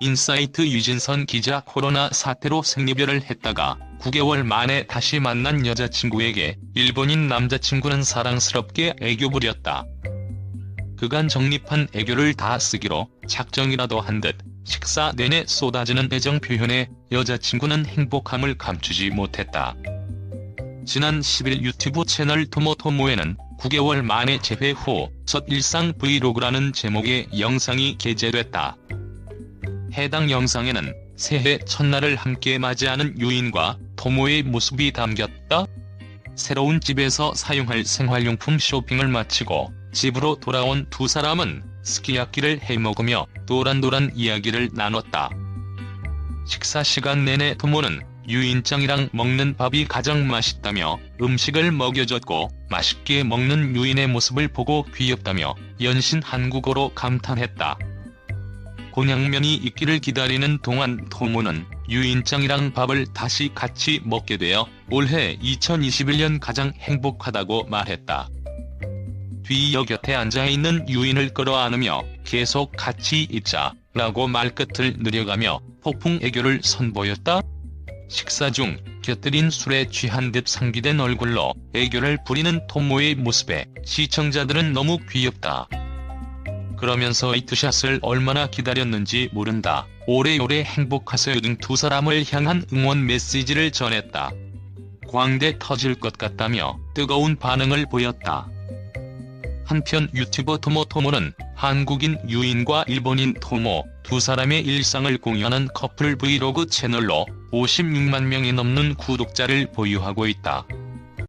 인사이트 유진선 기자 코로나 사태로 생리별을 했다가 9개월 만에 다시 만난 여자친구에게 일본인 남자친구는 사랑스럽게 애교 부렸다. 그간 정립한 애교를 다 쓰기로 작정이라도 한 듯 식사 내내 쏟아지는 애정 표현에 여자친구는 행복함을 감추지 못했다. 지난 10일 유튜브 채널 토모토모에는 9개월 만에 재회 후 첫 일상 브이로그라는 제목의 영상이 게재됐다. 해당 영상에는 새해 첫날을 함께 맞이하는 유인과 토모의 모습이 담겼다. 새로운 집에서 사용할 생활용품 쇼핑을 마치고 집으로 돌아온 두 사람은 스키야키를 해먹으며 도란도란 이야기를 나눴다. 식사 시간 내내 토모는 유인짱이랑 먹는 밥이 가장 맛있다며 음식을 먹여줬고 맛있게 먹는 유인의 모습을 보고 귀엽다며 연신 한국어로 감탄했다. 곤양면이 있기를 기다리는 동안 토모는 유인짱이랑 밥을 다시 같이 먹게 되어 올해 2021년 가장 행복하다고 말했다. 뒤여 곁에 앉아있는 유인을 끌어안으며 계속 같이 있자 라고 말끝을 느려가며 폭풍 애교를 선보였다. 식사 중 곁들인 술에 취한 듯 상기된 얼굴로 애교를 부리는 토모의 모습에 시청자들은 너무 귀엽다. 그러면서 이트샷을 얼마나 기다렸는지 모른다. 오래오래 행복하세요 등 두 사람을 향한 응원 메시지를 전했다. 광대 터질 것 같다며 뜨거운 반응을 보였다. 한편 유튜버 토모토모는 한국인 유인과 일본인 토모 두 사람의 일상을 공유하는 커플 브이로그 채널로 56만 명이 넘는 구독자를 보유하고 있다.